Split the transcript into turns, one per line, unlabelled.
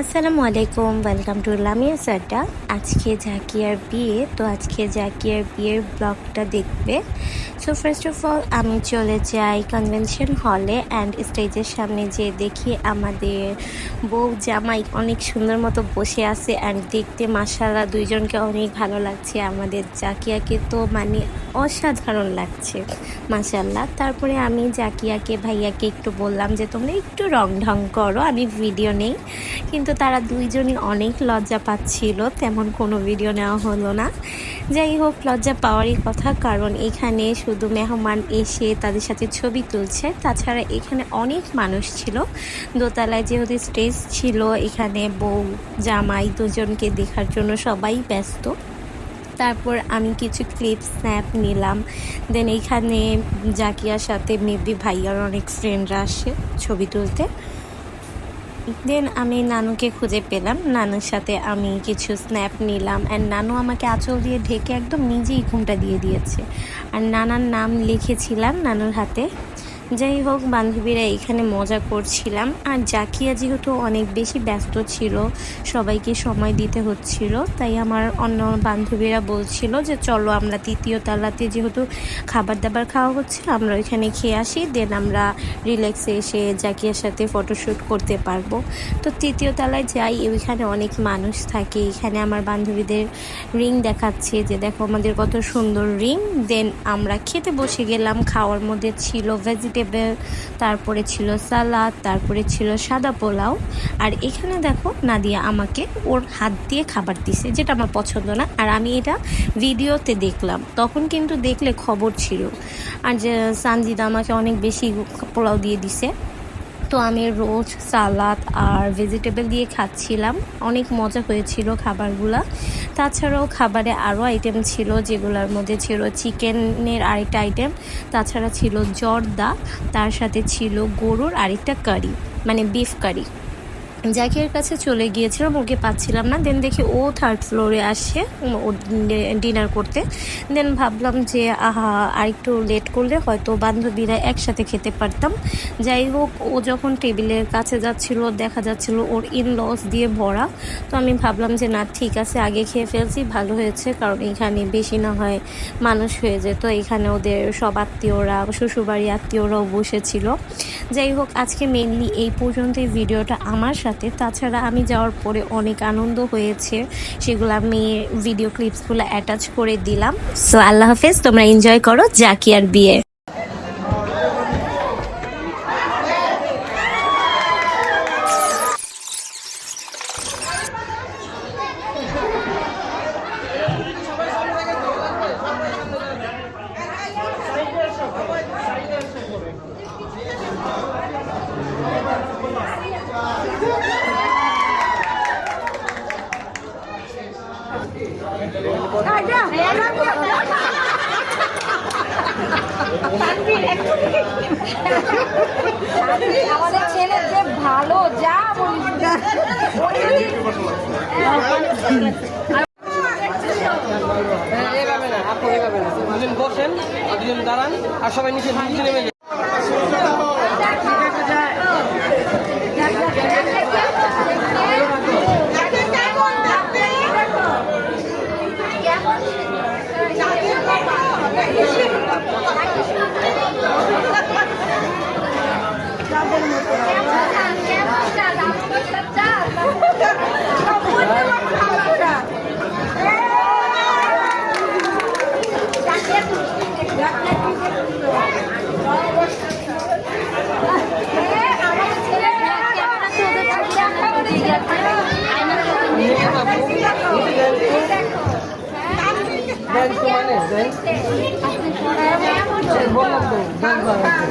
আসসালামু আলাইকুম welcome to Lamia Sadda আজকে জাকিয়ার বিয়ে, তো আজকে জাকিয়ার বিয়ের ব্লগটা দেখবে। সো ফার্স্ট অফ অল আমি চলে যাই কনভেনশন হলে অ্যান্ড স্টেজের সামনে যে দেখি আমাদের বউ জামাই অনেক সুন্দর মতো বসে আছে অ্যান্ড দেখতে মাসাল্লাহ দুইজনকে অনেক ভালো লাগছে আমাদের জাকিয়াকে। তো মানে অসাধারণ লাগছে মাসাল্লাহ তারপরে আমি জাকিয়াকে, ভাইয়াকে একটু বললাম যে, তোমরা একটু রং ঢং করো, আমি ভিডিও নেই। কিন্তু তারা দুইজনই অনেক লজ্জা পাচ্ছিল, তেমন কোনো ভিডিও নেওয়া হলো না। যাই হোক, লজ্জা পাওয়ারই কথা, কারণ এখানে শুধু মেহমান এসে তাদের সাথে ছবি তুলছে। তাছাড়া এখানে অনেক মানুষ ছিল। দোতলায় যেহেতু স্টেজ ছিল, এখানে বউ, জামাই দুজনকে দেখার জন্য সবাই ব্যস্ত। তারপর আমি কিছু ক্লিপ স্ন্যাপ নিলাম। দেন এইখানে জাকিয়ার সাথে মেবি ভাইয়ার অনেক ফ্রেন্ডরা আসে ছবি তুলতে। দেন আমি নানুকে খুঁজে পেলাম। নানুর সাথে আমি কিছু স্ন্যাপ নিলাম। অ্যান্ড নানু আমাকে আঁচল দিয়ে ঢেকে একদম নিজেই ঘুমটা দিয়ে দিয়েছে। আর নানার নাম লিখেছিলাম নানুর হাতে। যাই হোক, বান্ধবীরা এখানে মজা করছিলাম। আর জাকিয়া যেহেতু অনেক বেশি ব্যস্ত ছিল, সবাইকে সময় দিতে হচ্ছিল, তাই আমার অন্য বান্ধবীরা বলছিল যে, চলো আমরা তৃতীয় তালাতে যেহেতু খাবার দাবার খাওয়া হচ্ছে, আমরা ওইখানে খেয়ে আসি, দেন আমরা রিল্যাক্সে এসে জাকিয়ার সাথে ফটোশ্যুট করতে পারব। তো তৃতীয় তলায় যাই, ওইখানে অনেক মানুষ থাকে। এখানে আমার বান্ধবীদের রিং দেখাচ্ছে যে, দেখো আমাদের কত সুন্দর রিং দেন আমরা খেতে বসে গেলাম, খাওয়ার মধ্যে ছিল ভেজিটেবল তারপরে ছিল সালাদ, তারপরে ছিল সাদা পোলাও। আর এখানে দেখো নাদিয়া আমাকে ওর হাত দিয়ে খাবার দিছে, যেটা আমার পছন্দ না। আর আমি এটা ভিডিওতে দেখলাম, তখন কিন্তু দেখলে খবর ছিল। আর যে সানজিদা আমাকে অনেক বেশি পোলাও দিয়ে দিছে। তো আমি রোজ সালাদ আর ভেজিটেবল দিয়ে খাচ্ছিলাম। অনেক মজা হয়েছিল খাবারগুলা। তাছাড়াও খাবারে আরও আইটেম ছিল, যেগুলোর মধ্যে ছিল চিকেনের আরেকটা আইটেম তাছাড়া ছিল জর্দা, তার সাথে ছিল গরুর আরেকটা কারি মানে বিফ কারি জাকির কাছে চলে গিয়েছিলাম ওকে পাচ্ছিলাম না। দেন দেখি ও থার্ড ফ্লোরে আসে ডিনার করতে। দেন ভাবলাম যে, আহা আর একটু লেট করলে হয়তো বান্ধবীরা একসাথে খেতে পারতাম। যাই হোক, ও যখন টেবিলের কাছে যাচ্ছিল, দেখা যাচ্ছিল ওর ইন লস দিয়ে ভরা। তো আমি ভাবলাম যে, না, ঠিক আছে, আগে খেয়ে ফেলছি, ভালো হয়েছে, কারণ এখানে বেশি না হয় মানুষ হয়ে যেত। এখানে ওদের সব আত্মীয়রা শ্বশুরবাড়ি আত্মীয়রাও বসেছিল। যাই হোক, আজকে মেনলি এই পর্যন্তই। ভিডিওটা আমার সাথে তাছাড়া আমি যাওয়ার পরে অনেক আনন্দ হয়েছে। সেগুলো আমি ভিডিও ক্লিপসগুলো অ্যাটাচ করে দিলাম। সো আল্লাহ হাফেজ, তোমরা এনজয় করো জাকিয়ার বিয়ে।
আমাদের ছেলে যে ভালো, যা বলিস।
এভাবে দুজন বসেন আর দুজন দাঁড়ান আর সবাই নিচে নিচে নেমে ব্যাংক তো মানে ব্যাংক? ব্যাংক বানাতে